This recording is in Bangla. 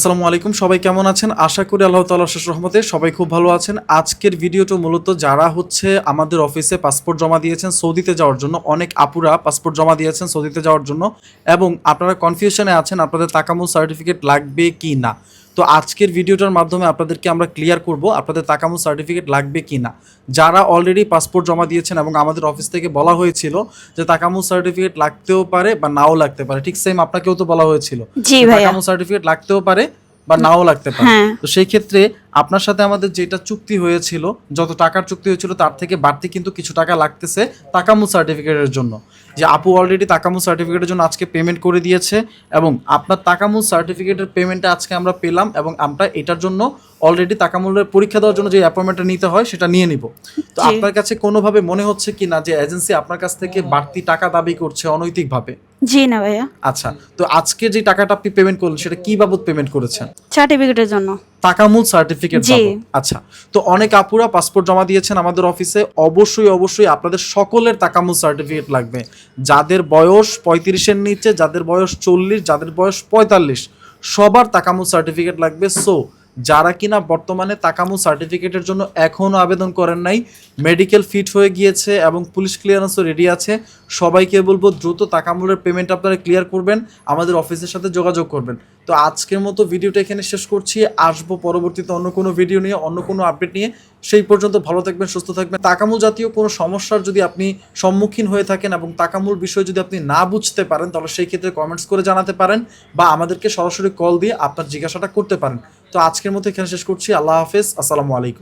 আসসালামু আলাইকুম, সবাই কেমন আছেন? আশা করি আল্লাহ তাআলা শেষ রহমতে সবাই খুব ভালো আছেন। আজকের ভিডিওটা মূলত যারা হচ্ছে আমাদের অফিসে পাসপোর্ট জমা দিয়েছেন সৌদিতে যাওয়ার জন্য, অনেক আপুরা পাসপোর্ট জমা দিয়েছেন সৌদিতে যাওয়ার জন্য এবং আপনারা কনফিউশনে আছেন আপনাদের তাকামুল সার্টিফিকেট লাগবে কি না। তো আজকের ভিডিওটার মাধ্যমে আপনাদেরকে আমরা ক্লিয়ার করব আপনাদের তাকামো সার্টিফিকেট লাগবে কি না যারা অলরেডি পাসপোর্ট জমা দিয়েছেন এবং আমাদের অফিস থেকে বলা হয়েছিল যে তাকামো সার্টিফিকেট লাগতেও পারে বা নাও লাগতে পারে ঠিক সেম আপনাকেও তো বলা হয়েছিল। তাকামো সার্টিফিকেট লাগতেও পারে বা নাও লাগতে পারে। হ্যাঁ। তো সেই ক্ষেত্রে আপনার সাথে আমাদের যেটা চুক্তি হয়েছিল যত টাকার চুক্তি হয়েছিল তার থেকে বাড়তি কিন্তু কিছু টাকা লাগতেছে তাকামু সার্টিফিকেটের জন্য। যে আপু অলরেডি তাকামু সার্টিফিকেটের জন্য আজকে পেমেন্ট করে দিয়েছে এবং আপনার তাকামু সার্টিফিকেটের পেমেন্টটা আজকে আমরা পেলাম এবং আমরা এটার জন্য অলরেডি তাকামুলের পরীক্ষা দেওয়ার জন্য যে অ্যাপয়েন্টমেন্টটা নিতে হয় সেটা নিয়ে নিব। তো আপনার কাছে কোনোভাবে মনে হচ্ছে কি না যে এজেন্সি আপনার কাছ থেকে বাড়তি টাকা দাবি করছে অনৈতিকভাবে? জি না ভাইয়া। আচ্ছা তো আজকে যে টাকাটা আপনি পেমেন্ট করলেন সেটা কি বাবদ পেমেন্ট করেছেন? সার্টিফিকেটের জন্য। Takamul certificate. আচ্ছা তো অনেক আপুরা পাসপোর্ট জমা দিয়েছেন আমাদের অফিসে অবশ্যই অবশ্যই আপনাদের সকলের তাকামুল সার্টিফিকেট লাগবে। যাদের বয়স পঁয়ত্রিশের নিচে যাদের বয়স চল্লিশ যাদের বয়স পঁয়তাল্লিশ সবার তাকামুল সার্টিফিকেট লাগবে। সো যারা কিনা বর্তমানে তাকামু সার্টিফিকেটের জন্য এখনও আবেদন করেন নাই মেডিকেল ফিট হয়ে গিয়েছে এবং পুলিশ ক্লিয়ারেন্সও রেডি আছে সবাইকে বলব দ্রুত তাকামুলের পেমেন্ট আপনারা ক্লিয়ার করবেন। আমাদের অফিসের সাথে যোগাযোগ করবেন। তো আজকের মতো ভিডিওটা এখানে শেষ করছি। আসব পরবর্তীতে অন্য কোনো ভিডিও নিয়ে, অন্য কোনো আপডেট নিয়ে। সেই পর্যন্ত ভালো থাকবেন, সুস্থ থাকবেন। তাকামুল জাতীয় কোনো সমস্যার যদি আপনি সম্মুখীন হয়ে থাকেন এবং তাকামুল বিষয় যদি আপনি না বুঝতে পারেন, তাহলে সেই ক্ষেত্রে কমেন্টস করে জানাতে পারেন বা আমাদেরকে সরাসরি কল দিয়ে আপনার জিজ্ঞাসাটা করতে পারেন। তো আজকের মতো এখানে শেষ করছি। আল্লাহ হাফেজ। আসসালামু আলাইকুম।